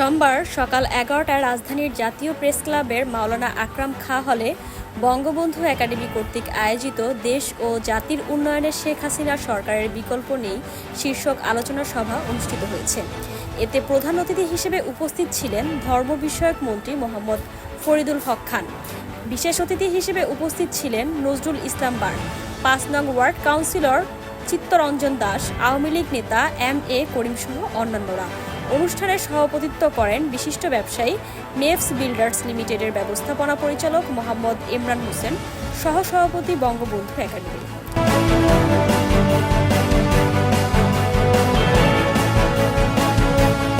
সোমবার সকাল এগারোটায় রাজধানীর জাতীয় প্রেস ক্লাবের মাওলানা আকরাম খা হলে বঙ্গবন্ধু একাডেমি কর্তৃক আয়োজিত দেশ ও জাতির উন্নয়নে শেখ হাসিনা সরকারের বিকল্প নেই শীর্ষক আলোচনা সভা অনুষ্ঠিত হয়েছে। এতে প্রধান অতিথি হিসেবে উপস্থিত ছিলেন ধর্ম বিষয়ক মন্ত্রী মোহাম্মদ ফরিদুল হক খান। বিশেষ অতিথি হিসেবে উপস্থিত ছিলেন নজরুল ইসলাম বার পাঁচ নং ward councillor Chittaranjan Das, Awami League নেতা এম এ করিম সহ অন্যান্যরা। অনুষ্ঠানে সভাপতিত্ব করেন বিশিষ্ট ব্যবসায়ী মেফস বিল্ডার্স লিমিটেডের ব্যবস্থাপনা পরিচালক মোহাম্মদ ইমরান হোসেন, সহসভাপতি বঙ্গবন্ধু একাডেমি।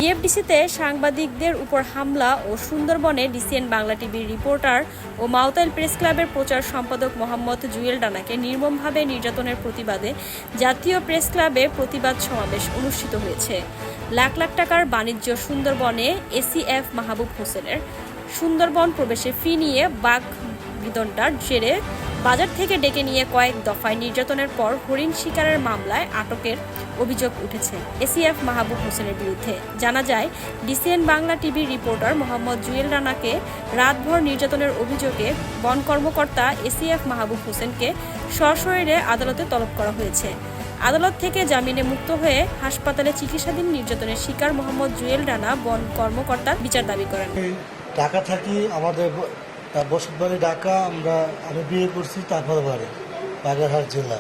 ডিএফডিসিতে সাংবাদিকদের উপর হামলা ও সুন্দরবনে ডিসিএন বাংলা টিভির রিপোর্টার ও মাউতাইল প্রেস ক্লাবের প্রচার সম্পাদক মোহাম্মদ জুয়েল ডানাকে নির্মমভাবে নির্যাতনের প্রতিবাদে জাতীয় প্রেস ক্লাবে প্রতিবাদ সমাবেশ অনুষ্ঠিত হয়েছে। লাখ লাখ টাকার বাণিজ্য সুন্দরবনে এসিএফ মাহবুব হোসেনের সুন্দরবন প্রবেশে ফি নিয়ে বাঘ বিদনটার জেরে বাজার থেকে ডেকে নিয়ে কয়েক দফায় নির্যাতনের পর হরিণ শিকারের মামলায় আটকের অভিযোগ উঠেছে এসিএফ মাহবুব হোসেনের বিরুদ্ধে। জানা যায়, ডিসিএন বাংলা টিভির রিপোর্টার মোহাম্মদ জুয়েল রানাকে রাতভর নির্যাতনের অভিযোগে বন কর্মকর্তা এসিএফ মাহবুব হোসেনকে সশরীরে আদালতে তলব করা হয়েছে। আদালত থেকে জামিনে মুক্ত হয়ে হাসপাতালে চিকিৎসাধীন নির্যাতনের শিকার মোহাম্মদ জুয়েল রানা বন কর্মকর্তার বিচার দাবি করেন। ঢাকা থাকি আমাদের বসতবাড়ি ঢাকা, আমরা, আমি বিয়ে করছি তারপর বাড়ি বাগেরহাট জেলা।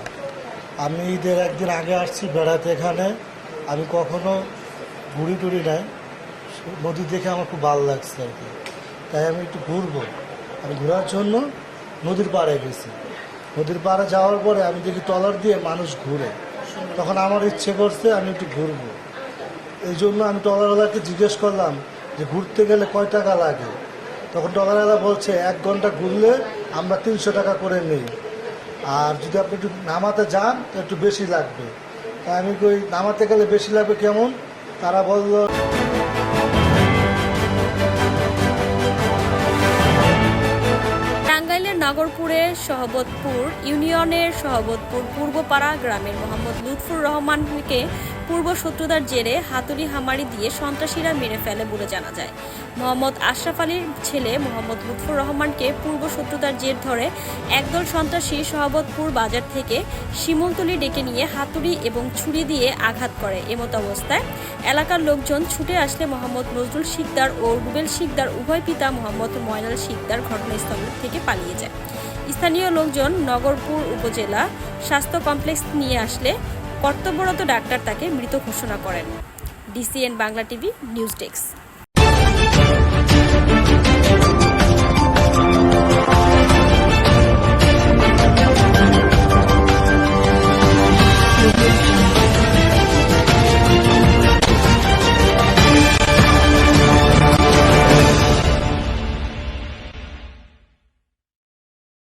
আমি ঈদের একদিন আগে আসছি বেড়াতে এখানে। আমি কখনো ঘুরি টুরি নাই। নদী দেখে আমার খুব ভালো লাগছে আর কি। তাই আমি একটু ঘুরবো। আমি ঘোরার জন্য নদীর পাড়ে গেছি। নদীর পাড়ে যাওয়ার পরে আমি দেখি টলার দিয়ে মানুষ ঘুরে। তখন আমার ইচ্ছে করছে আমি একটু ঘুরবো। এই জন্য আমি টলারওয়ালাকে জিজ্ঞেস করলাম যে ঘুরতে গেলে কয় টাকা লাগে? তখন টলারওয়ালা বলছে, এক ঘণ্টা ঘুরলে আমরা তিনশো টাকা করে নিই। আর যদি আপনি একটু নামাতে যান, তো একটু বেশি লাগবে। তাই আমি কই, নামাতে গেলে বেশি লাগবে কেমন? তারা বলল নাগরপুরের সহবতপুর ইউনিয়নের সহবতপুর পূর্বপাড়া গ্রামের মোহাম্মদ লুৎফুর রহমানকে পূর্ব শত্রুতার জেরে হাতুড়ি হামারি দিয়ে সন্ত্রাসীরা মেরে ফেলে বলে জানা যায়। মোহাম্মদ আশরাফ আলীর ছেলে মোহাম্মদ লুৎফুর রহমানকে পূর্ব শত্রুতার জের ধরে একদল সন্ত্রাসী সহবতপুর বাজার থেকে শিমুলতলি ডেকে নিয়ে হাতুড়ি এবং ছুরি দিয়ে আঘাত করে। এমত অবস্থায় এলাকার লোকজন ছুটে আসলে মোহাম্মদ নজরুল শিকদার ও রুবেল শিকদার, উভয় পিতা মোহাম্মদ ময়নাল শিকদার ঘটনাস্থল থেকে পালিয়ে যায়। স্থানীয় লোকজন নগরপুর উপজেলা স্বাস্থ্য কমপ্লেক্স নিয়ে আসলে কর্তব্যরত ডাক্তার তাকে মৃত ঘোষণা করেন। DCN Bangla TV news desk.